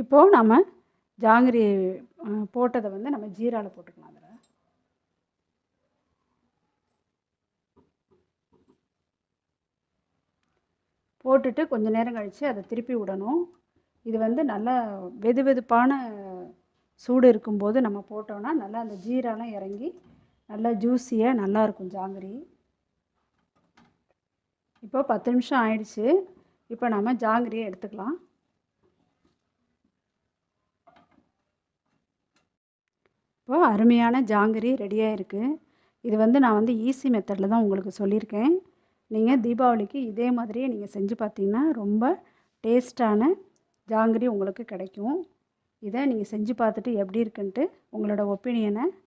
இப்போது நம்ம ஜாங்கிரி போட்டதை வந்து நம்ம ஜீராவில் போட்டுக்கலாம் அதில். போட்டுட்டு கொஞ்ச நேரம் கழித்து அதை திருப்பி விடணும். இது வந்து நல்லா வெது வெதுப்பான சூடு இருக்கும்போது நம்ம போட்டோன்னா நல்லா அந்த ஜீராலாம் இறங்கி நல்லா ஜூஸியாக நல்லாயிருக்கும் ஜாங்கிரி. இப்போ பத்து நிமிஷம் ஆயிடுச்சு. இப்போ நம்ம ஜாங்கிரியை எடுத்துக்கலாம். இப்போ அருமையான ஜாங்கிரி ரெடியாக இருக்குது இது வந்து நான் வந்து ஈஸி மெத்தடில் தான் உங்களுக்கு சொல்லியிருக்கேன். நீங்கள் தீபாவளிக்கு இதே மாதிரியே நீங்கள் செஞ்சு பார்த்தீங்கன்னா ரொம்ப டேஸ்ட்டான ஜாங்கிரி உங்களுக்கு கிடைக்கும். இதை நீங்கள் செஞ்சு பார்த்துட்டு எப்படி இருக்குன்ட்டு உங்களோட ஒப்பீனியனை